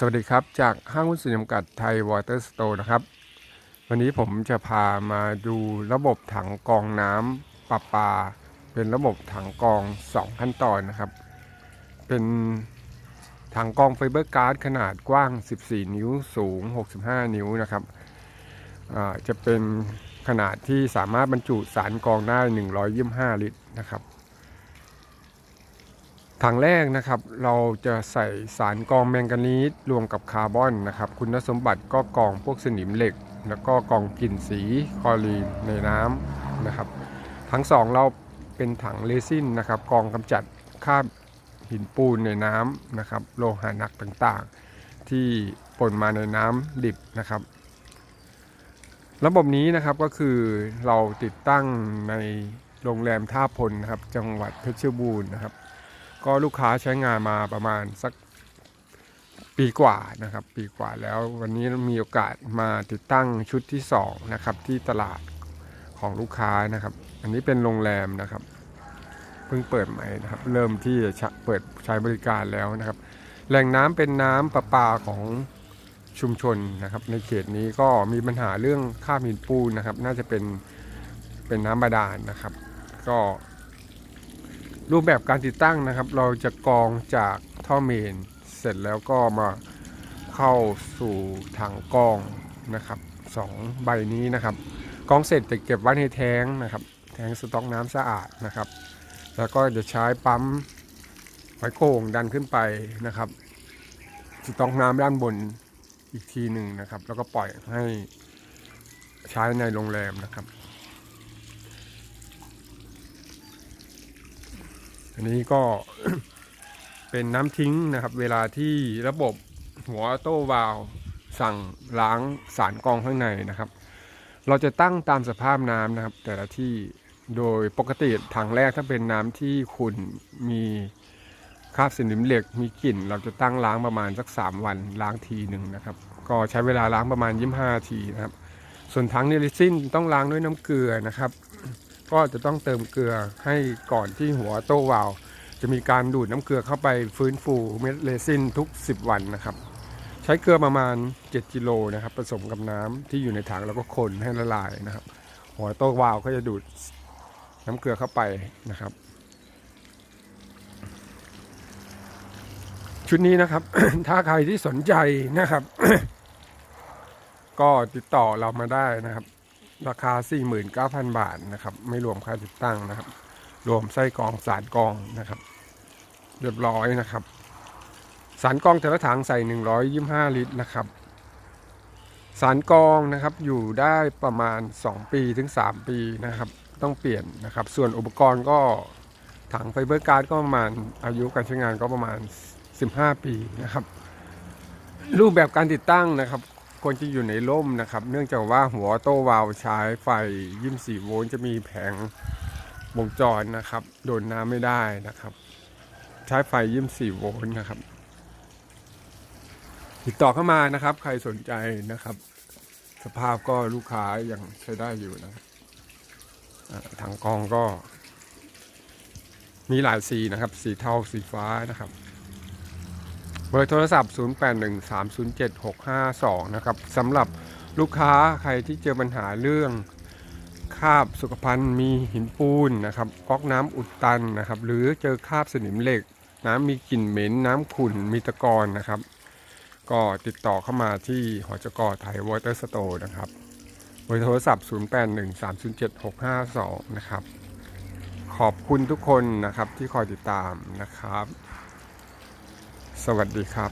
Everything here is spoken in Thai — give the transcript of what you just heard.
สวัสดีครับ จากห้างหุ้นส่วนจำกัดไทยวอเตอร์สโตร์นะครับ วันนี้ผมจะพามาดูระบบถังกองน้ำประปา เป็นระบบถังกอง 2 ขั้นตอนนะครับ เป็นถังกองไฟเบอร์การ์ดขนาดกว้าง 14 นิ้วสูง 65 นิ้วนะครับจะเป็นขนาดที่สามารถบรรจุสารกองได้ 125 ลิตรนะครับ ถังแรกนะครับเราจะใส่สารกองแมงกานีสรวมกับคาร์บอนนะครับคุณสมบัติก็กองพวกสนิมเหล็ก แล้วก็กองกลิ่นสีคลอรีนในน้ำนะครับทั้งสองเราเป็นถังเรซินนะครับกองกำจัดคราบหินปูนในน้ำนะครับโลหะหนักต่างๆ ที่ปนมาในน้ำดิบนะครับ ระบบนี้นะครับก็คือเราติดตั้งในโรงแรมท่าพลนะครับจังหวัดเพชรบูรณ์นะครับ ก็ลูกค้าใช้งานมาประมาณสักปีกว่านะครับ ปีกว่าแล้ววันนี้มีโอกาสมาติดตั้งชุดที่2นะครับที่ตลาดของลูกค้านะครับ อันนี้เป็นโรงแรมนะครับเพิ่งเปิดใหม่นะครับ เริ่มที่จะเปิดใช้บริการแล้วนะครับ แหล่งน้ำเป็นน้ำประปาของชุมชนนะครับ ในเขตนี้ก็มีปัญหาเรื่องค่าหินปูนนะครับ น่าจะเป็นเป็นน้ำบาดาลนะครับ ก็ รูปแบบการติดตั้งนะครับ เราจะกรองจากท่อเมน เสร็จแล้วก็มาเข้าสู่ถังกรองนะครับสองใบนี้นะครับกรองเสร็จจะเก็บไว้ในแท้งนะครับ แท้งสต๊อกน้ำสะอาดนะครับ แล้วก็จะใช้ปั๊มไม้โค้งดันขึ้นไปนะครับสต๊อกน้ำด้านบนอีกทีหนึ่งนะครับ แล้วก็ปล่อยให้ใช้ในโรงแรมนะครับ อันนี้ก็เป็นน้ำทิ้งนะครับ เวลาที่ระบบหัวโต้วาล์วสั่งล้างสารกรองข้างในนะครับ เราจะตั้งตามสภาพน้ำนะครับ แต่ละที่โดยปกติถังแรกถ้าเป็นน้ำที่ขุ่นมีคราบสนิมเหล็กมีกลิ่น เราจะตั้งล้างประมาณสัก 3 วันล้างทีหนึ่งนะครับ ก็ใช้เวลาล้างประมาณ 25 ทีนะครับ ส่วนถังเนลิซินต้องล้างด้วยน้ำเกลือนะครับ ก็จะต้องเติมเกลือให้ก่อนที่หัวโต้วาวจะมีการดูดน้ำเกลือเข้าไปฟื้นฟูเม็ดเรซินทุก 10 วันนะครับ ใช้เกลือประมาณ 7กิโลนะครับผสมกับน้ำที่อยู่ในถังแล้วก็คนให้ละลายนะครับ หัวโต้วาวก็จะดูดน้ำเกลือเข้าไปนะครับ ชุดนี้นะครับ ถ้าใครที่สนใจนะครับ ก็ติดต่อเรามาได้นะครับ ราคา 49,000 บาทนะครับ ไม่รวมค่าติดตั้งนะครับ รวมไส้กองสารกองนะครับ เรียบร้อยนะครับ สารกองแต่ละถังใส่ 125 ลิตรนะครับ สารกองนะครับอยู่ได้ประมาณ 2 ปีถึง 3 ปีนะครับ ต้องเปลี่ยนนะครับ ส่วนอุปกรณ์ก็ถังไฟเบอร์การ์ดก็ประมาณอายุการใช้งานก็ประมาณ 15 ปีนะครับ รูปแบบการติดตั้งนะครับ ควรจะอยู่ในร่มนะครับ เนื่องจากว่าหัวโต้วาล์วใช้ไฟ 24 โวลต์จะมีแผงวงจรนะครับ โดนน้ำไม่ได้นะครับ ใช้ไฟ 24 โวลต์นะครับ ติดต่อเข้ามานะครับ ใครสนใจนะครับ สภาพก็ลูกค้ายังใช้ได้อยู่นะครับอ่าถังกองก็ มีหลายสีนะครับ สีเทาสีฟ้านะครับ บอร์โทรศัพท์ 081307652นะครับสำหรับลูกค้าใครที่เจอปัญหาเรื่องคาบสุขภัณฑ์มีหินปูนนะครับก๊อกน้ำอุดตันนะครับ หรือเจอคาบสนิมเหล็ก น้ำมีกลิ่นเหม็นน้ำขุ่นมีตะกอนนะครับ ก็ติดต่อเข้ามาที่หอจกไทยวอเตอร์สโตร์นะครับเบอร์โทรศัพท์ 081307652นะครับ ขอบคุณทุกคนนะครับที่คอยติดตามนะครับ วัสดีครับ